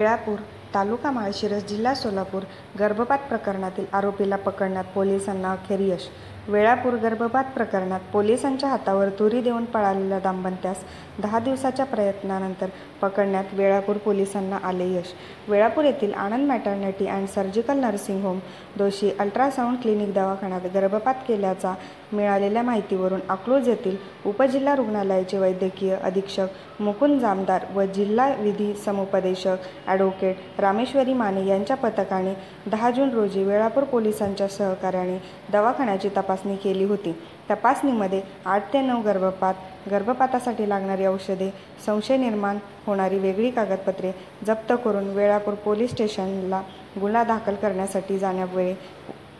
वेळापूर, तालुका माळशिरस, जिल्हा सोलापूर गर्भपात प्रकरणातील आरोपीला पकडण्यात पोलिसांना अखेर यश वेळापूर गर्भपात प्रकरणात पोलिसांच्या हातावर तुरी देऊन पळालेल्या दाम्बंत्यास दहा दिवसाच्या प्रयत्नानंतर पकडण्यात वेळापूर पोलिसांना आले यश. वेळापूर येथील Anand maternity and surgical nursing home दोषी अल्ट्रासाऊंड क्लिनिक दवाखान्यात गर्भपात केल्याचा मिळालेल्या माहितीवरून अकलूज येथील उपजिल्हा रुग्णालयाचे वैद्यकीय अधीक्षक मुकुंद जामदार व जिल्हा विधी समुपदेशक ॲडव्होकेट रामेश्वरी माने यांच्या पथकाने दहा जून रोजी वेळापूर पोलिसांच्या सहकार्याने दवाखान्याची तपास तपासणी केली होती. तपासणीमध्ये आठ ते नऊ गर्भपात गर्भपातासाठी लागणारी औषधे संशय निर्माण होणारी वेगळी कागदपत्रे जप्त करून वेळापूर पोलीस स्टेशनला गुन्हा दाखल करण्यासाठी जाण्यावेळी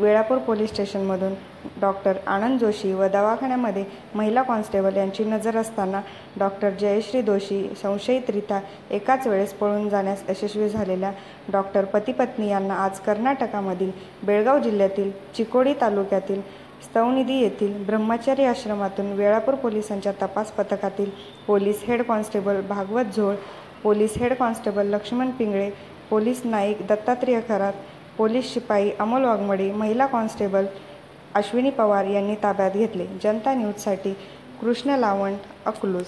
वेळापूर पोलीस स्टेशनमधून डॉक्टर आनंद जोशी व दवाखान्यामध्ये महिला कॉन्स्टेबल यांची नजर असताना डॉक्टर जयश्री दोशी संशयितरित्या एकाच वेळेस पळून जाण्यास यशस्वी झालेल्या डॉक्टर पतीपत्नी यांना आज कर्नाटकामधील बेळगाव जिल्ह्यातील चिकोडी तालुक्यातील स्तवनिधी येथील ब्रह्मचारी आश्रमातून वेळापूर पोलिसांच्या तपास पथकातील police head constable Bhagwat Zol police head constable Laxman Pingale police Naik Dattatreya Kharat police शिपाई अमोल वाघमडे महिला कॉन्स्टेबल अश्विनी पवार यांनी ताब्यात घेतले. जनता न्यूजसाठी कृष्ण लावण अकलूज.